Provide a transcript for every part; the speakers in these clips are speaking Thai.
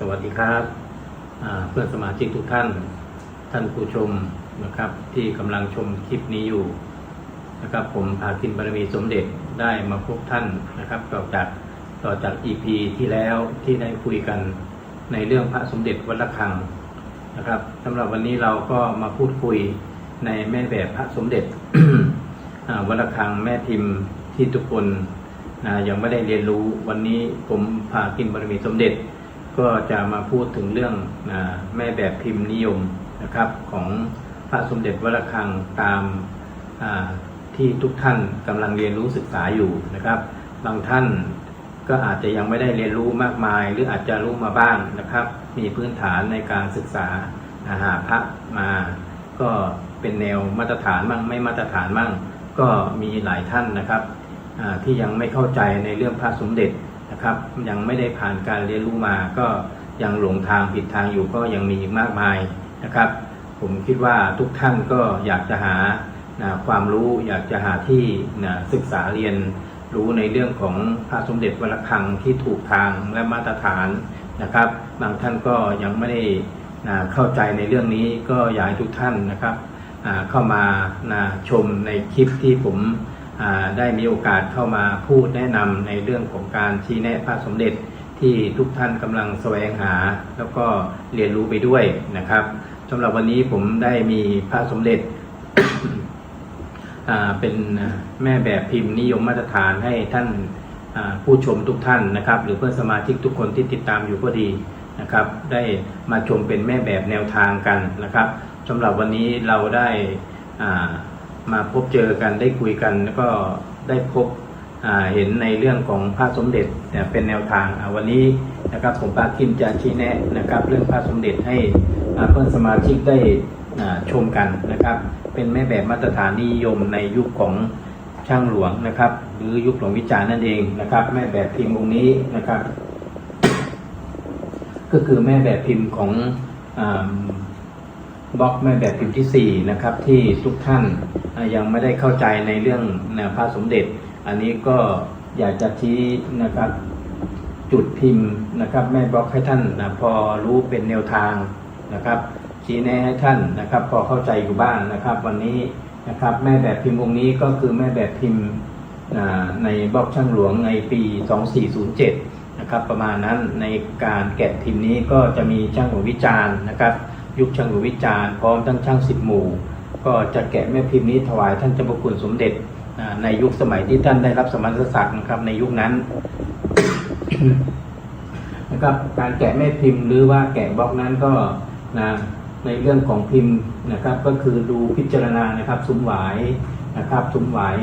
สวัสดีครับเพื่อนสมาชิกทุกท่าน ท่านผู้ชมนะครับ ที่กำลังชมคลิปนี้อยู่นะครับ ผมภาคินบารมีสมเด็จได้มาพบท่านนะครับ ต่อจากต่อจาก EP ที่แล้วที่ได้คุยกันในเรื่องพระสมเด็จวัดระฆังนะครับสำหรับวันนี้เราก็มาพูดคุยในแม่แบบพระสมเด็จวัดระฆังแม่พิมพ์ที่ทุกคนยังไม่ได้เรียนรู้วันนี้ผมพากินบารมีสมเด็จ ก็จะมาพูดถึงเรื่องแม่แบบพิมพ์นิยมนะครับของพระสมเด็จวัดระฆังตามที่ทุกท่านกำลังเรียนรู้ศึกษาอยู่นะครับ บางท่านก็อาจจะยังไม่ได้เรียนรู้มากมาย หรืออาจจะรู้มาบ้างนะครับ มีพื้นฐานในการศึกษาอาหาพระมา ก็เป็นแนวมาตรฐานมั่งไม่มาตรฐานมั่ง ก็มีหลายท่านนะครับที่ยังไม่เข้าใจในเรื่องพระสมเด็จ นะครับ ยังไม่ได้ผ่านการเรียนรู้มา ก็ยังหลงทางผิดทางอยู่ก็ยังมีอีกมากมายนะครับ ผมคิดว่าทุกท่านก็อยากจะหานะความรู้อยากจะหาที่นะศึกษาเรียนรู้ในเรื่องของพระสมเด็จวระฆังที่ถูกทางและมาตรฐานนะครับ บางท่านก็ยังไม่ได้นะเข้าใจในเรื่องนี้ก็อยากให้ทุกท่านนะครับเข้ามานะชมในคลิปที่ผม ได้มีโอกาสเข้ามาพูดแนะนำในเรื่องของการชี้แนะพระสมเด็จที่ทุกท่านกำลังแสวงหา แล้วก็เรียนรู้ไปด้วยนะครับสำหรับวันนี้ผมได้มีพระสมเด็จเป็นแม่แบบพิมพ์นิยมมาตรฐานให้ท่านผู้ชมทุกท่านนะครับ หรือเพื่อนสมาชิกทุกคนที่ติดตามอยู่ก็ดีนะครับ ได้มาชมเป็นแม่แบบแนวทางกันนะครับสำหรับวันนี้เราได้อ่า มาพบเจอกันได้คุยกัน แล้วก็ได้พบเห็นในเรื่องของพระสมเด็จเนี่ยเป็นแนวทางวันนี้นะครับผมปากิมจะชี้แนะนะครับ เรื่องพระสมเด็จให้เพื่อนสมาชิกได้ชมกันนะครับ เป็นแม่แบบมาตรฐานนิยมในยุคของช่างหลวงนะครับ หรือยุคหลวงวิจารณ์นั่นเองนะครับ แม่แบบพิมพ์องค์นี้นะครับ ก็คือแม่แบบพิมพ์ของอบล็อกแม่แบบพิมพ์ที่สี่นะครับที่ทุกท่าน ยังไม่ได้เข้าใจในเรื่องแนวพระสมเด็จ อันนี้ก็อยากจะชี้นะครับจุดพิมพ์นะครับแม่บล็อกให้ท่านนะพอรู้เป็นแนวทางนะครับชี้แนะให้ท่านนะครับ พอเข้าใจอยู่บ้างนะครับ วันนี้นะครับแม่แบบพิมพ์องค์นี้ก็คือแม่แบบพิมพ์ในบล็อกช่างหลวงในปี 2407 นะครับ ประมาณนั้นในการแกะพิมพ์นี้ก็จะมีช่างหัววิจารณ์นะครับ ยุคช่างหัววิจารณ์พร้อมทั้งช่างสิบหมู่ ก็จะแกะแม่พิมพ์นี้ถวายท่านเจ้าพระคุณสมเด็จในยุคสมัยที่ท่านได้รับสมณศักดิ์นะครับในยุคนั้นนะครับการแกะแม่พิมพ์หรือว่าแกะบล็อกนั้นก็นะในเรื่องของพิมพ์นะครับก็คือดูพิจารณานะครับซุ้มหวายนะครับซุ้มหวาย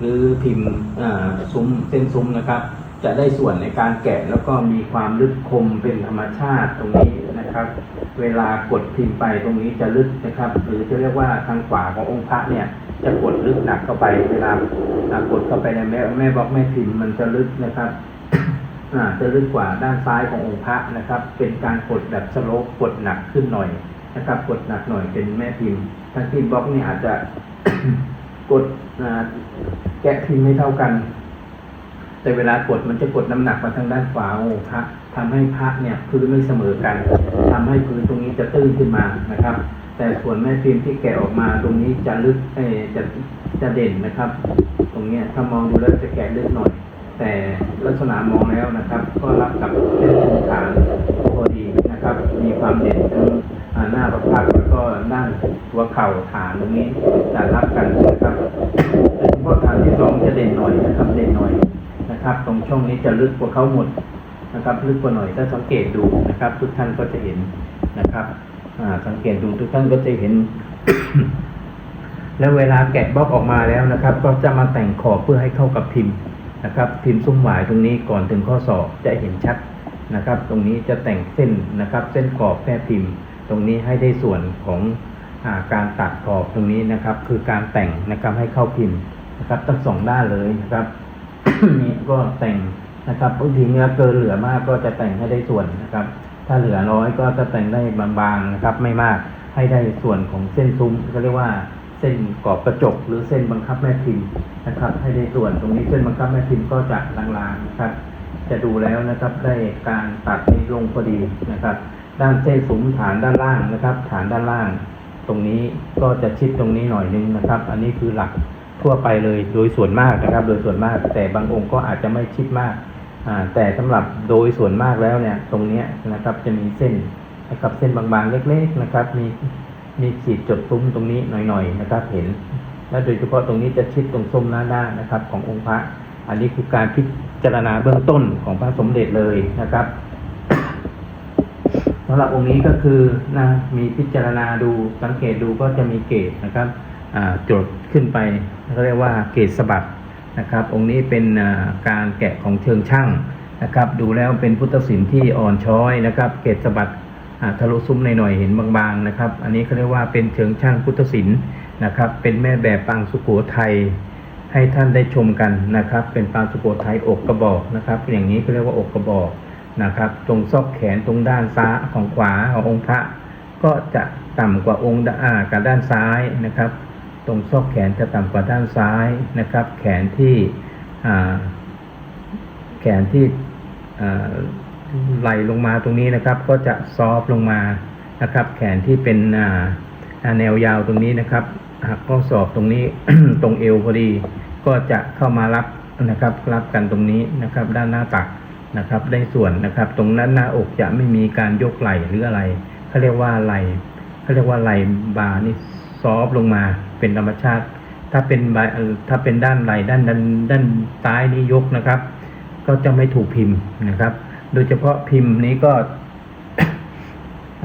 หรือพิมพ์ซุ้มเส้นซุ้มนะครับ จะได้ส่วนในการแกะแล้วก็มีความลึกคมเป็นธรรมชาติตรงนี้ นะครับ เวลากดพิมพ์ไปตรงนี้จะลึกนะครับ หรือจะเรียกว่าทางขวาขององค์พระเนี่ย จะกดลึกหนักเข้าไป เวลากดเข้าไปในแม่แม่บล็อกแม่พิมพ์มันจะลึกนะครับจะลึกกว่าด้านซ้ายขององค์พระนะครับ เป็นการกดแบบสโลปกดหนักขึ้นหน่อยนะครับ กดหนักหน่อยเป็นแม่พิมพ์ทั้งที่บล็อกนี่อาจจะกดแกะพิมพ์ไม่เท่ากัน แต่เวลากดมันจะกดน้ำหนักมาทางด้านขวาองค์พระ ทำให้พระเนี่ยพื้นไม่เสมอกันทำให้พื้นตรงนี้จะตื้นขึ้นมานะครับ แต่ส่วนแม่พิมพ์ที่แกะออกมาตรงนี้จะลึกเออจะจะเด่นนะครับ ตรงเนี้ยถ้ามองดูแล้วจะแกะลึกหน่อย แต่ลักษณะมองแล้วนะครับ ก็รับกับเส้นพื้นฐานพอดีนะครับ มีความเด่นทั้งหน้าประพักแล้วก็ด้านหัวเข่าฐานตรงนี้จะรับกันนะครับแต่เฉพาะฐานที่สองจะเด่นหน่อยนะครับเด่นหน่อยนะครับ ตรงช่องนี้จะลึกกว่าเขาหมด นะครับลึกกว่าหน่อยถ้าสังเกตดูนะครับ ทุกท่านก็จะเห็นนะครับสังเกตดูทุกท่านก็จะเห็น แล้วเวลาแกะบล็อกออกมาแล้วนะครับ ก็จะมาแต่งขอบเพื่อให้เข้ากับพิมพ์นะครับ พิมพ์ซุ้มหวายตรงนี้ก่อนถึงข้อศอกจะเห็นชัดนะครับ ตรงนี้จะแต่งเส้นนะครับ เส้นขอบแม่พิมพ์ ตรงนี้ให้ได้ส่วนของอาการตัดขอบตรงนี้นะครับ คือการแต่งนะครับให้เข้าพิมพ์นะครับทั้งสองด้านเลยนะครับนี่ก็แต่ง นะครับบางทีเนื้อเกินเหลือมากก็จะแต่งให้ได้ส่วนนะครับ ถ้าเหลือน้อยก็จะแต่งได้บางๆนะครับ ไม่มากให้ได้ส่วนของเส้นซุ้มก็เรียกว่าเส้นกรอบกระจก หรือเส้นบังคับแม่พิมพ์นะครับ ให้ได้ส่วนตรงนี้เส้นบังคับแม่พิมพ์ก็จะลางๆนะครับ จะดูแล้วนะครับได้การตัดนี้ลงพอดีนะครับ ด้านเส้นสุมฐานด้านล่างนะครับ ฐานด้านล่าง ตรงนี้ก็จะชิดตรงนี้หน่อยนึงนะครับ อันนี้คือหลักทั่วไปเลยโดยส่วนมากนะครับ โดยส่วนมาก แต่บางองค์ก็อาจจะไม่ชิดมาก แต่สำหรับโดยส่วนมากแล้วเนี่ยตรงนี้นะครับจะมีเส้นนะครับเส้นบางๆ เล็กๆนะครับ มีมีขีดจดซุ้มตรงนี้หน่อยๆนะครับเห็น และโดยเฉพาะตรงนี้จะชิดตรงส้มหน้าหน้านะครับ ขององค์พระ อันนี้คือการพิจารณาเบื้องต้นของพระสมเด็จเลยนะครับสำหรับองค์นี้ก็คือนะมีพิจารณาดูสังเกตดูก็จะมีเกตนะครับจดขึ้นไปเขาเรียกว่าเกตสะบัด นะครับ องค์นี้เป็นการแกะของเชิงช่างนะครับ ดูแล้วเป็นพุทธศิลป์ที่อ่อนช้อยนะครับ เกตสะบัดทะลุซุ้มหน่อยๆเห็นบางๆนะครับ อันนี้เขาเรียกว่าเป็นเชิงช่างพุทธศิลป์นะครับ เป็นแม่แบบปางสุโขทัยให้ท่านได้ชมกันนะครับ เป็นปางสุโขทัยอกกระบอกนะครับ อย่างนี้ก็เรียกว่าอกกระบอกนะครับ ตรงซอกแขนตรงด้านซ้ายของขวาขององค์พระ ก็จะต่ำกว่าองค์กับด้านซ้ายนะครับ ตรงซอกแขนจะต่ำกว่าด้านซ้ายนะครับ แขนที่แขนที่ไหลลงมาตรงนี้นะครับ ก็จะซอฟต์ลงมานะครับ แขนที่เป็นแนวยาวตรงนี้นะครับหักข้อศอกตรงนี้ตรงเอวพอดี ก็จะเข้ามารับนะครับ รับกันตรงนี้นะครับ ด้านหน้าตักนะครับได้ส่วนนะครับ ตรงนั้นหน้าอกจะไม่มีการยกไหล่หรืออะไรเขาเรียกว่าไหล่เขาเรียกว่าไหล่บานี่ซอฟต์ลงมา เป็นธรรมชาติ ถ้าเป็นใบถ้าเป็นด้านไหล่ด้านด้านด้านซ้ายนี้ยกนะครับ ก็จะไม่ถูกพิมพ์นะครับ โดยเฉพาะพิมพ์นี้ก็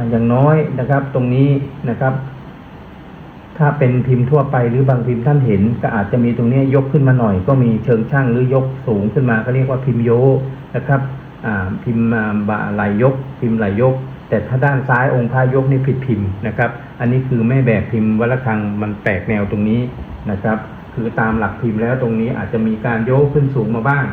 อย่างน้อยนะครับ ตรงนี้นะครับ ถ้าเป็นพิมพ์ทั่วไปหรือบางพิมพ์ท่านเห็น ก็อาจจะมีตรงนี้ยกขึ้นมาหน่อย ก็มีเชิงช่างหรือยกสูงขึ้นมาก็เรียกว่าพิมพ์โยนะครับพิมพ์อ่าไหลยก พิมพ์ไหลยก แต่ถ้าด้านซ้ายองค์พระยกนี่ผิดพิมพ์นะครับ อันนี้คือแม่แบบพิมพ์วัลคังมันแตกแนวตรงนี้นะครับ คือตามหลักพิมพ์แล้วตรงนี้อาจจะมีการโยกขึ้นสูงมาบ้าง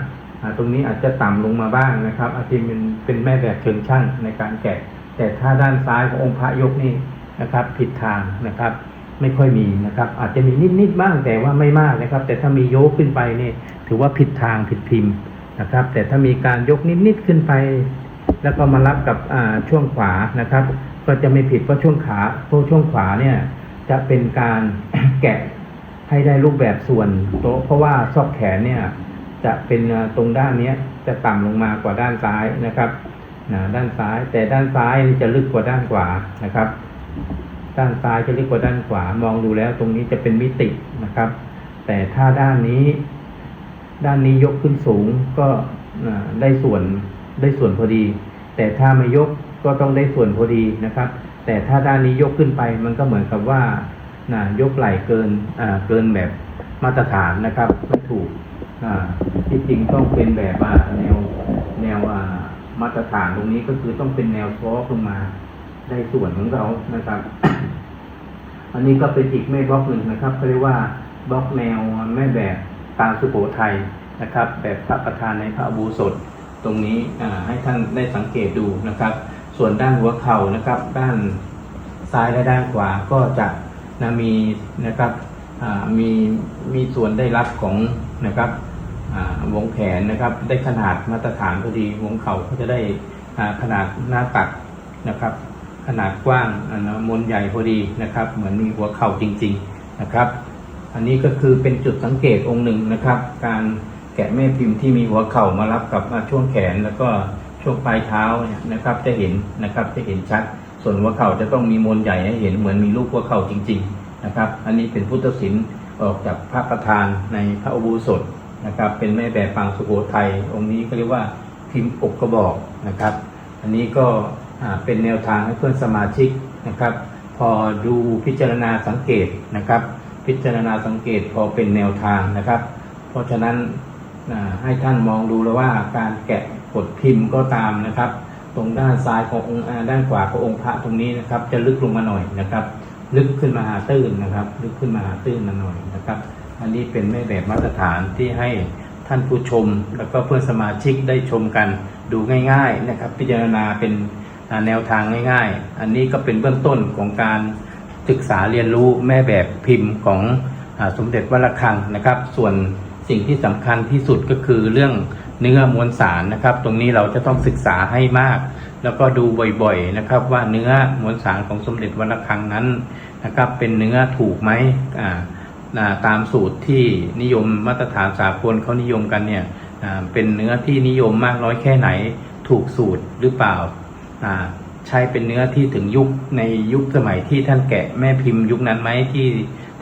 ตรงนี้อาจจะต่ำลงมาบ้างนะครับ อาจจะเป็นเป็นแม่แบบเชิงช่างในการแกะ แต่ถ้าด้านซ้ายขององค์พระยกนี่นะครับผิดทางนะครับ ไม่ค่อยมีนะครับ อาจจะมีนิดๆบ้างแต่ว่าไม่มากนะครับ แต่ถ้ามีโยกขึ้นไปนี่ถือว่าผิดทางผิดพิมพ์นะครับ แต่ถ้ามีการยกนิดๆขึ้นไป แล้วก็มารับกับช่วงขวานะครับ ก็จะไม่ผิดเพราะช่วงขาเพราะช่วงขวาเนี่ยจะเป็นการแกะให้ได้รูปแบบส่วนโต๊ะเพราะว่าซอกแขนเนี่ยจะเป็นตรงด้านนี้จะต่ำลงมากว่าด้านซ้ายนะครับนะด้านซ้ายแต่ด้านซ้ายจะลึกกว่าด้านขวานะครับ ด้านซ้ายจะลึกกว่าด้านขวามองดูแล้วตรงนี้จะเป็นมิตินะครับ แต่ถ้าด้านนี้ ด้านนี้ยกขึ้นสูงก็ได้ส่วนได้ส่วนพอดี แต่ถ้าไม่ยกก็ต้องได้ส่วนพอดีนะครับ แต่ถ้าด้านนี้ยกขึ้นไปมันก็เหมือนกับว่านะยกไหล่เกินอ่าเกินแบบมาตรฐานนะครับไม่ถูกอ่าที่จริงต้องเป็นแบบอ่าแนวแนวอ่ามาตรฐานตรงนี้ก็คือต้องเป็นแนวซอฟลงมาได้ส่วนของเขานะครับ อันนี้ก็เป็นอีกแม่บล็อกหนึ่งนะครับเขาเรียกว่าบล็อกแนวแม่แบบตามสุโขทัยนะครับ แบบพระประธานในพระอบูสด ตรงนี้ให้ท่านได้สังเกตดูนะครับ ส่วนด้านหัวเข่านะครับ ด้านซ้ายและด้านขวาก็จะนะมีนะครับมีมีส่วนได้รับของนะครับวงแขนนะครับได้ขนาดมาตรฐานพอดีวงเข่าก็จะได้ขนาดหน้าตักนะครับ ขนาดกว้างนะมนใหญ่พอดีนะครับ เหมือนมีหัวเข่าจริง ๆนะครับ อันนี้ก็คือเป็นจุดสังเกตองค์หนึ่งนะครับ การ แกะแม่พิมพ์ที่มีหัวเข่ามารับกับอ่าช่วงแขนแล้วก็ช่วงปลายเท้าเนี่ยนะครับ จะเห็นนะครับจะเห็นชัด ส่วนหัวเข่าจะต้องมีมนใหญ่ให้เห็นเหมือนมีลูกหัวเข่าจริง ๆนะครับ อันนี้เป็นพุทธศิลป์ออกจากพระประธานในพระอุโบสถนะครับ เป็นแม่แบบปางสุโขทัยองค์นี้ก็เรียกว่าพิมพ์อกกระบอกนะครับ อันนี้ก็เป็นแนวทางให้เพื่อนสมาชิกนะครับ พอดูพิจารณาสังเกตนะครับ พิจารณาสังเกตพอเป็นแนวทางนะครับ เพราะฉะนั้น ให้ท่านมองดูแล้วว่าการแกะกดพิมพ์ก็ตามนะครับ ตรงด้านซ้ายขององค์ด้านขวาขององค์พระตรงนี้นะครับ จะลึกลงมาหน่อยนะครับ ลึกขึ้นมาหาตื้นนะครับ ลึกขึ้นมาหาตื้นมาหน่อยนะครับ อันนี้เป็นแม่แบบมาตรฐานที่ให้ท่านผู้ชม แล้วก็เพื่อนสมาชิกได้ชมกันดูง่าย ๆนะครับ พิจารณาเป็นแนวทางง่าย ๆ อันนี้ก็เป็นเบื้องต้นของการศึกษาเรียนรู้แม่แบบพิมพ์ของอสมเด็จวัดระฆังนะครับ ส่วน สิ่งที่สำคัญที่สุดก็คือเรื่องเนื้อมวลสารนะครับ ตรงนี้เราจะต้องศึกษาให้มาก แล้วก็ดูบ่อยๆนะครับ ว่าเนื้อมวลสารของสมเด็จวัดระฆังนั้นนะครับ เป็นเนื้อถูกไหมอ่าตามสูตรที่นิยมมาตรฐานสากลเขานิยมกันเนี่ยอ่าเป็นเนื้อที่นิยมมากน้อยแค่ไหนถูกสูตรหรือเปล่าอ่า ใช้เป็นเนื้อที่ถึงยุคในยุคสมัยที่ท่านแกะแม่พิมพ์ยุคนั้นไหมที่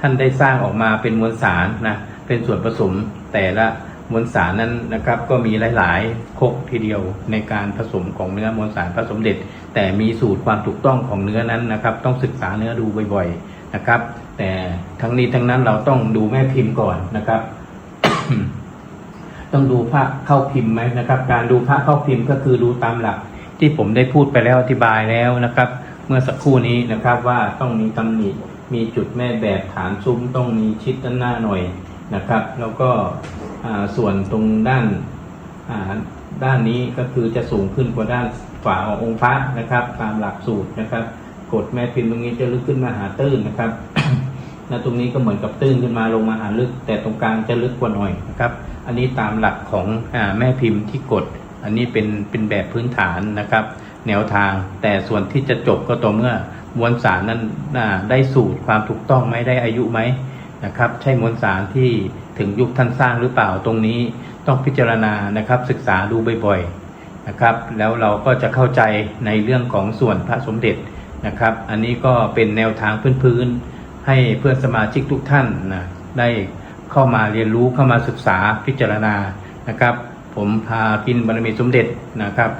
ท่านได้สร้างออกมาเป็นมวลสารนะ เป็นส่วนผสมแต่ละมวลสารนั้นนะครับ ก็มีหลาย ๆครกทีเดียวในการผสมของเนื้อมวลสารผสมเด็จแต่มีสูตรความถูกต้องของเนื้อนั้นนะครับ ต้องศึกษาเนื้อดูบ่อย ๆ นะครับ แต่ทั้งนี้ทั้งนั้นเราต้องดูแม่พิมพ์ก่อนนะครับ ต้องดูพระเข้าพิมพ์ไหมนะครับ การดูพระเข้าพิมพ์ก็คือดูตามหลัก ที่ผมได้พูดไปแล้วอธิบายแล้วนะครับ เมื่อสักครู่นี้นะครับว่าต้องมีตำหนิมีจุดแม่แบบฐานซุ้มต้องมีชิดด้านหน้าหน่อย นะครับ แล้วก็ส่วนตรงด้านด้านนี้ก็คือจะสูงขึ้นกว่าด้านฝาขององค์พระนะครับ ตามหลักสูตรนะครับ กดแม่พิมพ์ตรงนี้จะลึกขึ้นมาหาตื้นนะครับแล้วตรงนี้ก็เหมือนกับตื้นขึ้นมาลงมาหาลึก แต่ตรงกลางจะลึกกว่าหน่อยนะครับ อันนี้ตามหลักของอแม่พิมพ์ที่กด อันนี้เป็นเป็นแบบพื้นฐานนะครับ แนวทางแต่ส่วนที่จะจบก็ต่อเมื่อมวลสารนั้นได้สูตรความถูกต้องไหมได้อายุไหม นะครับ ใช่มวลสารที่ถึงยุคท่านสร้างหรือเปล่าตรงนี้ต้องพิจารณานะครับศึกษาดูบ่อยๆนะครับ แล้วเราก็จะเข้าใจในเรื่องของส่วนพระสมเด็จนะครับ อันนี้ก็เป็นแนวทางพื้นๆให้เพื่อนสมาชิกทุกท่านนะได้เข้ามาเรียนรู้เข้ามาศึกษาพิจารณานะครับ ผมพากินบารมีสมเด็จนะครับ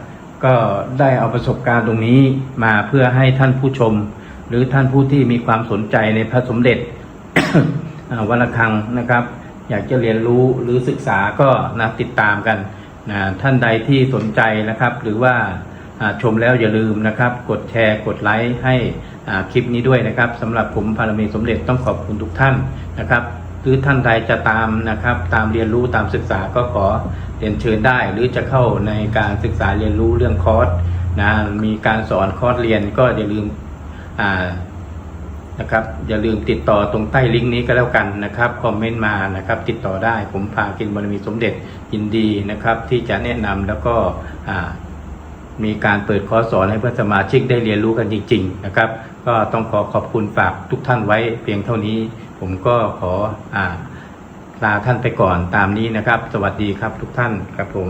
ก็ได้เอาประสบการณ์ตรงนี้มาเพื่อให้ท่านผู้ชม หรือท่านผู้ที่มีความสนใจในพระสมเด็จ วันละครังนะครับ อยากจะเรียนรู้หรือศึกษาก็นะติดตามกันนะท่านใดที่สนใจนะครับ หรือว่าชมแล้วอย่าลืมนะครับ กดแชร์กดไลค์ให้คลิปนี้ด้วยนะครับสำหรับผมพารมีสมเด็จต้องขอบคุณทุกท่านนะครับหรือท่านใดจะตามนะครับ ตามเรียนรู้ตามศึกษาก็ขอเรียนเชิญได้ หรือจะเข้าในการศึกษาเรียนรู้เรื่องคอร์สนะมีการสอนคอร์สเรียนก็อย่าลืม นะครับ อย่าลืมติดต่อตรงใต้ลิงก์นี้ก็แล้วกันนะครับคอมเมนต์มานะครับ ติดต่อได้ผมพากินบารมีสมเด็จยินดีนะครับ ที่จะแนะนำแล้วก็มีการเปิดคอร์สสอนให้เพื่อนสมาชิกได้เรียนรู้กันจริง ๆ นะครับ ก็ต้องขอขอบคุณฝากทุกท่านไว้เพียงเท่านี้ ผมก็ขออลาท่านไปก่อนตามนี้นะครับ สวัสดีครับทุกท่านครับผม